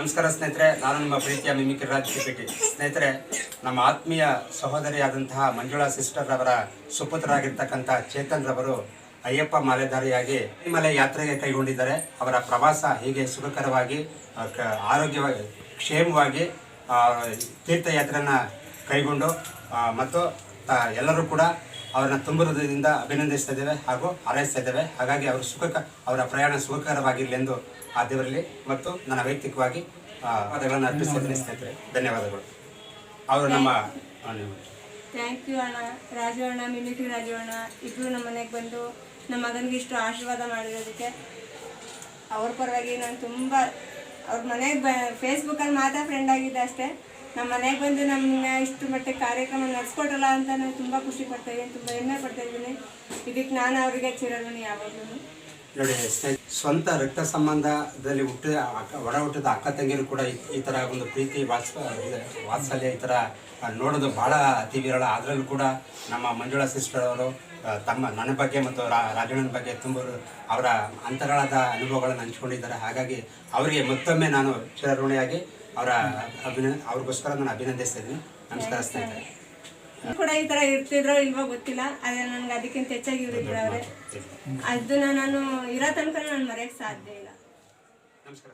ನಮಸ್ಕಾರ ಸ್ನೇಹಿತರೆ, ನಾನು ನಿಮ್ಮ ಪ್ರೀತಿಯ ಮಿಮಿಕ್ರಿ ರಾಜ್ ಕಿಪೇಟಿ ಸ್ನೇಹಿತರೆ, ನಮ್ಮ ಆತ್ಮೀಯ ಸಹೋದರಿಯಾದಂತಹ ಮಂಜುಳಾ ಸಿಸ್ಟರ್ ಅವರ ಸುಪುತ್ರರಾಗಿರ್ತಕ್ಕಂಥ ಚೇತನ್ ರವರು ಅಯ್ಯಪ್ಪ ಮಾಲೆಧಾರಿಯಾಗಿ ಮಲೆ ಯಾತ್ರೆಗೆ ಕೈಗೊಂಡಿದ್ದಾರೆ. ಅವರ ಪ್ರವಾಸ ಹೀಗೆ ಸುಖಕರವಾಗಿ ಆರೋಗ್ಯವಾಗಿ, ಕ್ಷೇಮವಾಗಿ ತೀರ್ಥಯಾತ್ರೆಯನ್ನ ಕೈಗೊಂಡು ಮತ್ತು ಎಲ್ಲರೂ ಕೂಡ ಅವರನ್ನ ತುಂಬ ಹೃದಯದಿಂದ ಹಾಗೂ ಹಾರೈಸ್ತಾ ಇದ್ದೇವೆ. ಹಾಗಾಗಿ ಅವರು ಸುಖಕ, ಅವರ ಪ್ರಯಾಣ ಸುಖಕರವಾಗಿರಲಿ ಎಂದು ಆ ದೇವರಲ್ಲಿ ಮತ್ತು ನನ್ನ ವೈಯಕ್ತಿಕವಾಗಿ ಪದಗಳನ್ನು ಅರ್ಪಿಸ್ತಿದ್ದೇನೆ ಸ್ನೇಹಿತರೆ. ಧನ್ಯವಾದಗಳು. ಅವರು ನಮ್ಮ ಥ್ಯಾಂಕ್ ಯು ಅಣ್ಣ ರಾಜು ಅಣ್ಣ. ಮಿಮಿಕ್ರಿ ರಾಜು ಅಣ್ಣ ಇಬ್ಬರು ನಮ್ಮ ಮನೆಗೆ ಬಂದು ನಮ್ಮ ಮಗನಿಗೆ ಇಷ್ಟು ಆಶೀರ್ವಾದ ಮಾಡಿರೋದಕ್ಕೆ ಅವ್ರ ಪರವಾಗಿ ನಾನು ತುಂಬ, ಅವ್ರ ಮನೆಗೆ ಬ ಫೇಸ್ಬುಕ್ಕಲ್ಲಿ ಮಾತ್ರ ಫ್ರೆಂಡ್ ಆಗಿದ್ದೆ ಅಷ್ಟೇ. ನಮ್ಮ ಮನೆಗೆ ಬಂದು ನಮ್ಮನ್ನ ಇಷ್ಟು ಮಟ್ಟಿಗೆ ಕಾರ್ಯಕ್ರಮ ನಡೆಸ್ಕೊಟ್ರಲ್ಲ ಅಂತ ನಾನು ತುಂಬ ಖುಷಿ ಪಡ್ತಾ ಇದ್ದೀನಿ ತುಂಬ ಹೆಮ್ಮೆ ಪಡ್ತಾ ಇದ್ದೀನಿ ಇದಕ್ಕೆ ನಾನು ಅವರಿಗೆ ಚಿರಋಣಿ ಯಾವಾಗಲೂ. ನೋಡಿ ಸ್ವಂತ ರಕ್ತ ಸಂಬಂಧದಲ್ಲಿ ಹುಟ್ಟಿದ ಒಡ ಹುಟ್ಟಿದ ಅಕ್ಕ ತಂಗಿರು ಕೂಡ ಈ- ಥರ ಒಂದು ಪ್ರೀತಿ ವಾತ್ಸ ವಾತ್ಸಲ್ಯ ಈ ಥರ ನೋಡೋದು ಬಹಳ ಅತಿ ವಿರಳ. ಅದರಲ್ಲೂ ಕೂಡ ನಮ್ಮ ಮಂಜುಳಾ ಸಿಸ್ಟರ್ ಅವರು ತಮ್ಮ, ನನ್ನ ಬಗ್ಗೆ ಮತ್ತು ರಾಜಣ್ಣನ ಬಗ್ಗೆ ತುಂಬ ಅವರ ಅಂತರಾಳದ ಅನುಭವಗಳನ್ನು ಹಂಚ್ಕೊಂಡಿದ್ದಾರೆ. ಹಾಗಾಗಿ ಅವರಿಗೆ ಮತ್ತೊಮ್ಮೆ ನಾನು ಚಿರಋಣಿಯಾಗಿ ಅವರ ಅಭಿನ, ಅವ್ರಿಗೋಸ್ಕರ ನಾನು ಅಭಿನಂದಿಸ್ತಾ ನಮಸ್ಕಾರ, ಸ್ನೇಹಿತರೆ. ಕೂಡ ಈ ತರ ಇರ್ತಿದ್ರೋ ಇಲ್ವೋ ಗೊತ್ತಿಲ್ಲ. ಆದರೆ ನನಗೆ ಅದಕ್ಕಿಂತ ಹೆಚ್ಚಾಗಿ ಇವರಿಬ್ಬರವ್ರೆ ಅದನ್ನ ನಾನು ಇರೋ ತನಕ ನಾನು ಮರೆಯೋಕ್ಕೆ ಸಾಧ್ಯ ಇಲ್ಲ. ನಮಸ್ಕಾರ